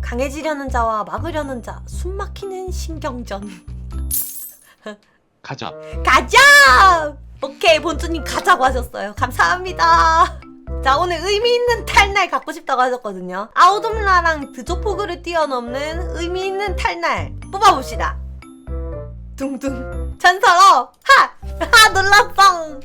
강해지려는 자와 막으려는 자 숨 막히는 신경전. 가자. 가자! 오케이 본주님 가자고 하셨어요. 감사합니다. 자 오늘 의미 있는 탈날 갖고 싶다고 하셨거든요. 아우돔라랑 드조포그를 뛰어넘는 의미 있는 탈날 뽑아봅시다. 둥둥. 전설어 하! 하 놀랐어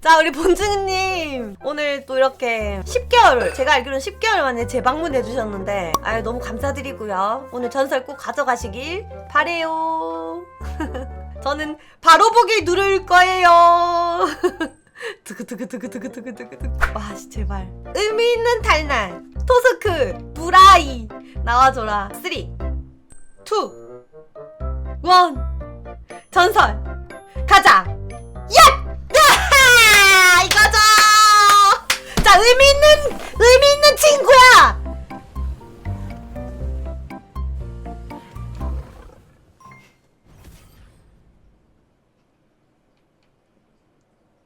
자 우리 본주님. 오늘 또 이렇게 10개월 제가 알기로는 10개월 만에 재방문해 주셨는데 아유 너무 감사드리고요. 오늘 전설 꼭 가져가시길 바래요. 저는 바로 보기 누를 거예요. 두구두구두구두구두구두구 와 씨, 제발. 의미 있는 탈날. 토스크 브라이. 나와줘라. 3 2 1 전설. 가자 의미 있는 의미 있는 친구야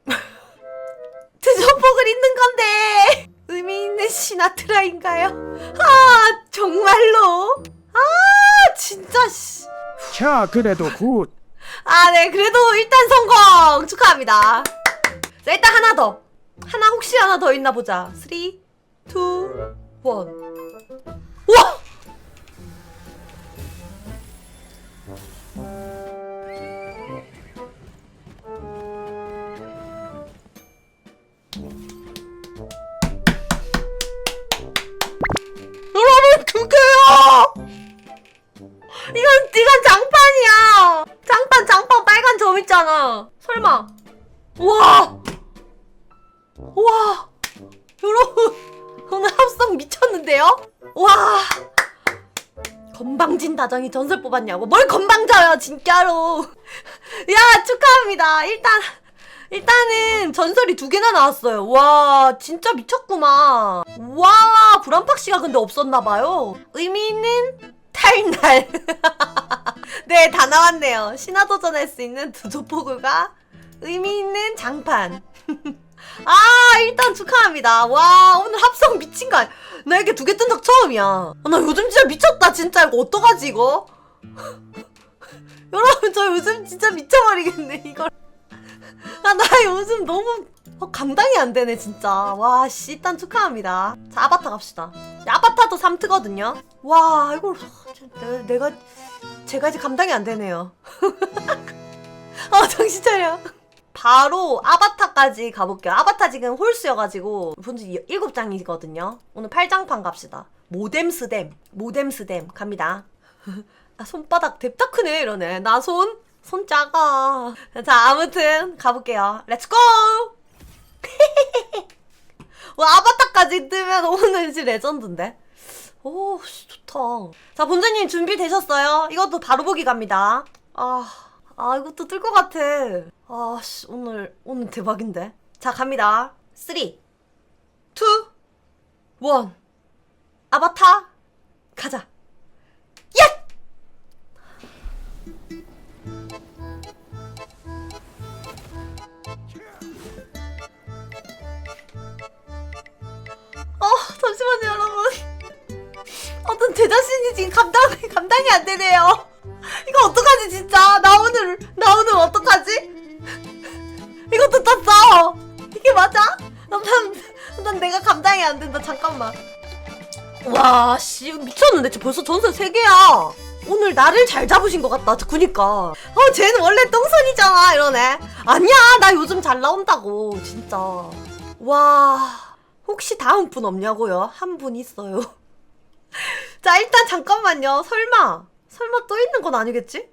드조폭을 있는 건데 의미 있는 시나트라인가요? 아 정말로 아 진짜 씨. 자, 그래도 굿. 아, 네, 그래도 일단 성공! 축하합니다. 자, 일단 하나 더. 하나, 혹시 하나 더 있나 보자. 3, 2, 1. 우와! 여러분, 그게요! 이건 이건 장판이야. 장판 장판 빨간 점 있잖아. 설마. 우와. 우와. 여러분 오늘 합성 미쳤는데요? 와. 건방진 다정이 전설 뽑았냐고. 뭘 건방져요 진짜로. 야 축하합니다. 일단 일단은 전설이 두 개나 나왔어요. 와 진짜 미쳤구만. 와 브람팍 씨가 근데 없었나 봐요. 의미 있는 탈날. 네, 다 나왔네요. 신화도전 할 수 있는 두조포구가 의미 있는 장판. 아, 일단 축하합니다. 와, 오늘 합성 미친 거 아니야. 나 이렇게 두 개 뜬 적 처음이야. 아, 나 요즘 진짜 미쳤다, 진짜. 이거 어떡하지, 이거? 여러분, 저 요즘 진짜 미쳐버리겠네, 이걸. 아, 나 요즘 너무 어, 감당이 안 되네, 진짜. 와, 씨, 일단 축하합니다. 자, 아바타 갑시다. 아바타도 3트거든요. 와, 이걸 내, 내가 제가 이제 감당이 안 되네요. 어, 정신 차려. 바로 아바타까지 가볼게요. 아바타 지금 홀수여가지고 본지 7장이거든요. 오늘 8장판 갑시다. 모뎀스댐, 모뎀스댐 갑니다. 아, 손바닥 뎁다 크네 이러네. 나 손? 손 작아. 자, 아무튼 가볼게요. 렛츠고! 와, 아바타까지 뜨면 오늘 진짜 레전드인데? 오, 씨, 좋다. 자, 본자님 준비되셨어요? 이것도 바로 보기 갑니다. 아, 아, 이것도 뜰 것 같아. 아, 씨, 오늘, 오늘 대박인데? 자, 갑니다. 3, 2, 1. 아바타, 가자. 예! 어, 잠시만요, 여러분. 어떤 제 자신이 지금 감당, 감당이 안 되네요. 이거 어떡하지, 진짜. 나 오늘, 나 오늘 어떡하지? 이것도 떴어. 이게 맞아? 난, 난 내가 감당이 안 된다. 잠깐만. 와, 씨, 미쳤는데. 쟤 벌써 전설 3개야. 오늘 나를 잘 잡으신 것 같다. 그니까. 어, 쟤는 원래 똥손이잖아. 이러네. 아니야. 나 요즘 잘 나온다고. 진짜. 와. 혹시 다음 분 없냐고요? 한 분 있어요. 자, 일단 잠깐만요. 설마. 설마 또 있는 건 아니겠지?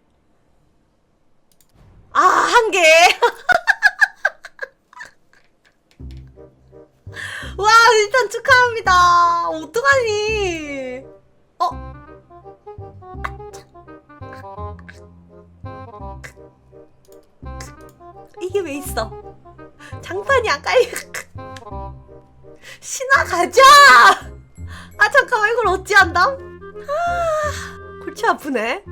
아, 한 개. 와, 일단 축하합니다. 어떡하니? 어? 이게 왜 있어? 장판이 안 깔려. 신화 가자! 아, 잠깐만, 이걸 어찌한다? 아, 골치 아프네.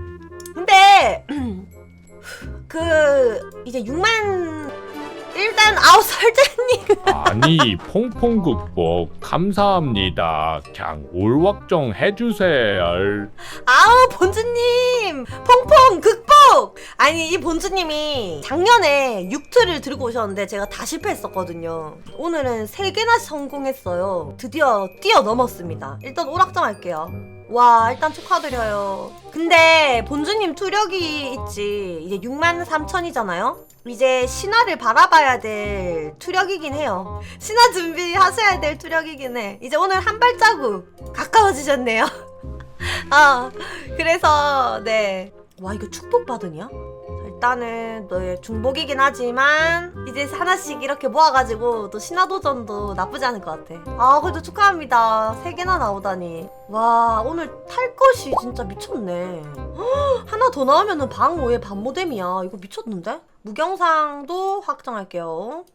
근데, 그, 이제 6만 일단 아우 설재님 아니 퐁퐁 극복 감사합니다. 그냥 올확정 해주세요. 아우 본주님! 퐁퐁 극복! 아니 이 본주님이 작년에 6트를 들고 오셨는데 제가 다 실패했었거든요. 오늘은 3개나 성공했어요. 드디어 뛰어넘었습니다. 일단 오락정 할게요 와 일단 축하드려요. 근데 본주님 투력이 있지. 이제 6만 3천이잖아요? 이제 신화를 바라봐야 될 투력이긴 해요. 신화 준비하셔야 될 투력이긴 해. 이제 오늘 한 발자국 가까워지셨네요. 아 그래서 네. 와 이거 축복 받으냐? 일단은 너의 중복이긴 하지만 이제 하나씩 이렇게 모아가지고 또 신화도전도 나쁘지 않을 것 같아. 아 그래도 축하합니다. 세 개나 나오다니. 와 오늘 탈 것이 진짜 미쳤네. 헉, 하나 더 나오면은 방 5에 반모뎀이야. 이거 미쳤는데? 무경상도 확정할게요.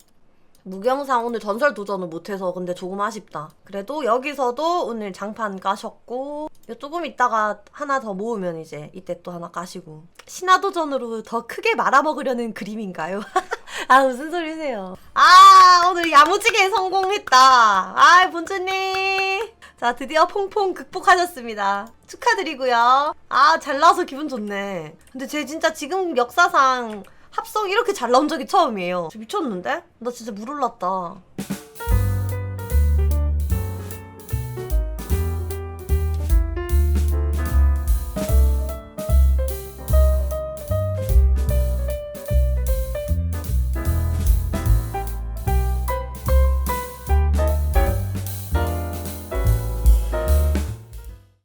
무경상 오늘 전설 도전을 못해서 근데 조금 아쉽다. 그래도 여기서도 오늘 장판 까셨고 요 조금 있다가 하나 더 모으면 이제 이때 또 하나 까시고 신화 도전으로 더 크게 말아먹으려는 그림인가요? 아 무슨 소리세요? 아 오늘 야무지게 성공했다. 아 본주님. 자 드디어 퐁퐁 극복하셨습니다. 축하드리고요. 아 잘 나와서 기분 좋네. 근데 제 진짜 지금 역사상 합성 이렇게 잘 나온 적이 처음이에요. 미쳤는데? 나 진짜 물 올랐다.